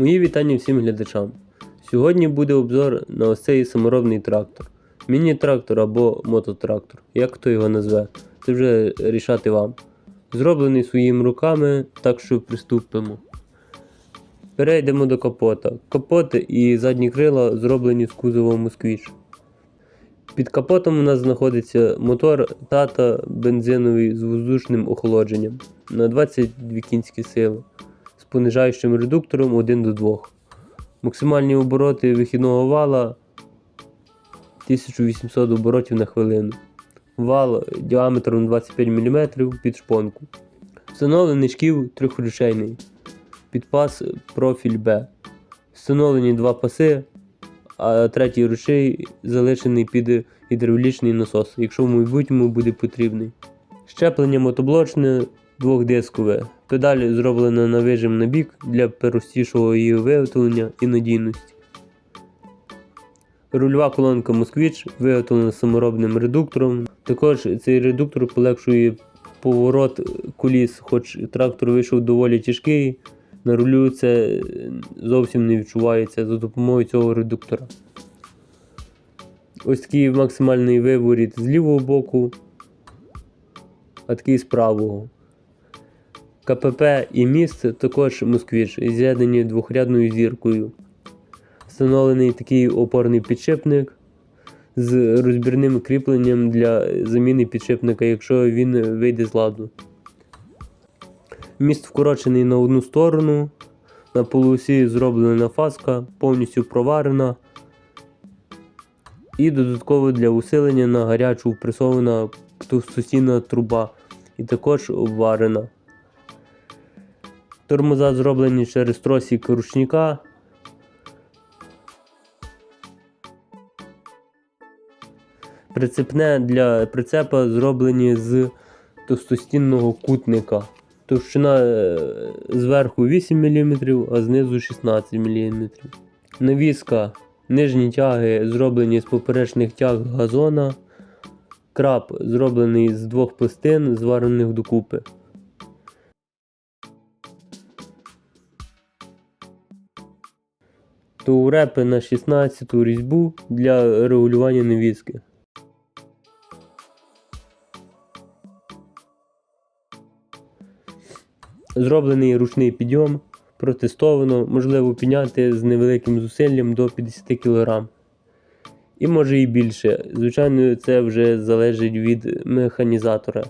Мої вітання всім глядачам. Сьогодні буде обзор на ось цей саморобний трактор. Міні-трактор або мототрактор, як хто його назве, це вже рішати вам. Зроблений своїми руками, так що приступимо. Перейдемо до капота. Капот і задні крила зроблені з кузова Москвіч. Під капотом у нас знаходиться мотор тата бензиновий з воздушним охолодженням на 22 кінські сили понижаючим редуктором 1 до 2. Максимальні обороти вихідного вала 1800 оборотів на хвилину. Вал діаметром 25 мм під шпонку. Встановлений шків трьохручейний. Підпас профіль Б. Встановлені два паси, а третій ручей залишений під гідравлічний насос, якщо в майбутньому буде потрібний. Щеплення мотоблочне двохдискове. Педаль зроблена на вижим на бік для простішого її виготовлення і надійності. Рульова колонка Москвіч виготовлена саморобним редуктором. Також цей редуктор полегшує поворот коліс, хоч трактор вийшов доволі тяжкий, на рулю це зовсім не відчувається за допомогою цього редуктора. Ось такий максимальний виворіт з лівого боку, а такий з правого. КПП і міст також москвіч, з'єднані двохрядною зіркою. Встановлений такий опорний підшипник з розбірним кріпленням для заміни підшипника, якщо він вийде з ладу. Міст вкорочений на одну сторону, на полосі зроблена фаска, повністю проварена. І додатково для усилення на гарячу впресована товстостінна труба і також обварена. Тормоза зроблені через тросик ручника. Прицепне для прицепа зроблені з товстостінного кутника. Товщина е, зверху 8 мм, а знизу 16 мм. Навіска. Нижні тяги зроблені з поперечних тяг газона. Краб зроблений з двох пластин, зварених докупи. Тоурепи на 16 різьбу для регулювання навіски. Зроблений ручний підйом, протестовано, можливо підняти з невеликим зусиллям до 50 кг. І може і більше. Звичайно, це вже залежить від механізатора.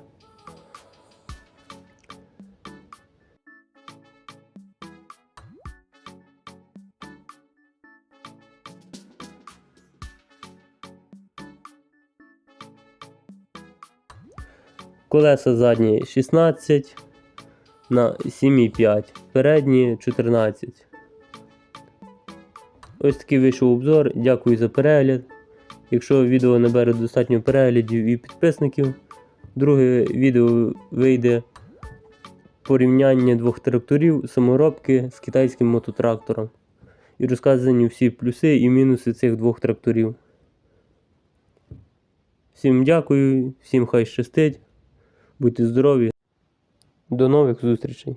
Колеса задні 16 на 7,5, передні 14. Ось такий вийшов обзор. Дякую за перегляд. Якщо відео набере достатньо переглядів і підписників, друге відео вийде порівняння двох тракторів саморобки з китайським мототрактором. І розказані всі плюси і мінуси цих двох тракторів. Всім дякую, всім хай щастить. Будьте здорові. До нових зустрічей!